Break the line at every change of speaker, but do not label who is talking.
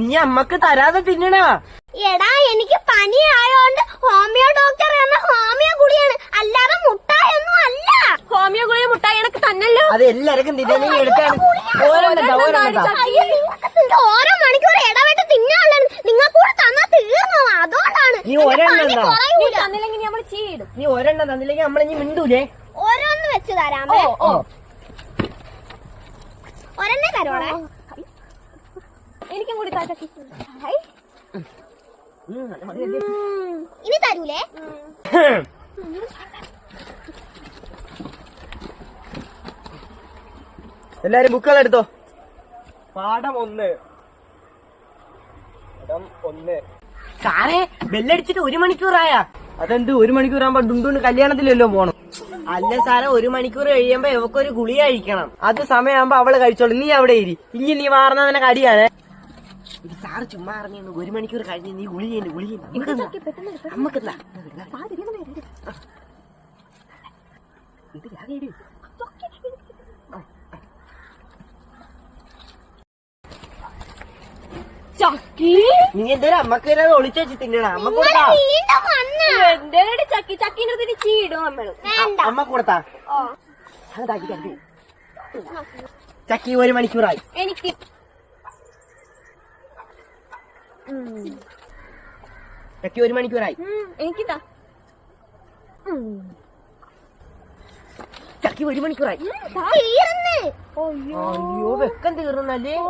നീ അമ്മയ്ക്ക് തരാതെ തിന്നണാ.
എടാ എനിക്ക് പനിയായോണ്ട് ഹോമിയോ ഡോക്ടർ എന്ന ഹോമിയോ ഗുളിയാണ്. അല്ലാതെ മുട്ടായൊന്നും അല്ല.
ഹോമിയോ ഗുളിയ മുട്ടായി എനക്ക് തന്നല്ലോ.
അത് എല്ലാവർക്കും
ഓരോ മണി
നീ ഒരെണ്ണം
നീ
കുറയൂല.
തന്നില്ലെങ്കിൽ നമ്മൾ ചെയ്യിടും
നീ ഒരെണ്ണം തന്നില്ലെങ്കിൽ നമ്മളിനി മിണ്ടൂലേ?
ഓരോന്ന് വെച്ച് തരാമേ
ഓ
ഒരെണ്ണേ തരോളെ
എനിക്കും കൂടി താ ചക്കി
ഉം, മതി, മതി.
ഇനി തരൂലേ?
എല്ലാരും ബുക്കുകൾ എടുത്തോ പാഠം ഒന്ന്. ഒന്ന്. സാറേ ബെല്ലടിച്ചിട്ട് ഒരു മണിക്കൂറായ. അതെന്ത് ഒരു മണിക്കൂറാകുമ്പോ ഡുണ്ടുണ്ട് കല്യാണത്തിലല്ലോ പോണം. അല്ല സാറേ ഒരു മണിക്കൂർ കഴിയുമ്പോ ഇവക്കൊരു ഗുളി കഴിക്കണം. അത് സമയമാകുമ്പോ അവൾ കഴിച്ചോളൂ. നീ അവിടെ ഇരി. ഇനി നീ മാറുന്ന നിനക്ക് അടിയാണ്. ഇത് സാറ് ചുമ്മാ അറിഞ്ഞു ഒരു മണിക്കൂർ കഴിഞ്ഞ് നീ ഗുളി ചെയ്യുന്നു ഇത് രാവിലെ
ചക്കി?
നീ എന്തൊരു അമ്മയ്ക്ക് ഒളിച്ചു വെച്ച് തിന്നണ. അമ്മ കൊടുത്താ?
എന്തേടി ചക്കി? ചക്കിന്റെ അടുത്ത് ചീടും
നമ്മൾ
അമ്മ കൊടുത്താ. ചക്കി ഒരു മണിക്കൂറായി.
എനിക്ക്.
ചക്കി ഒരു മണിക്കൂറായി.
എനിക്കിതാ.
ചക്കി ഒരു മണിക്കൂറായി. അയ്യോ വെക്കം തീർന്നല്ലേ?
ഓ.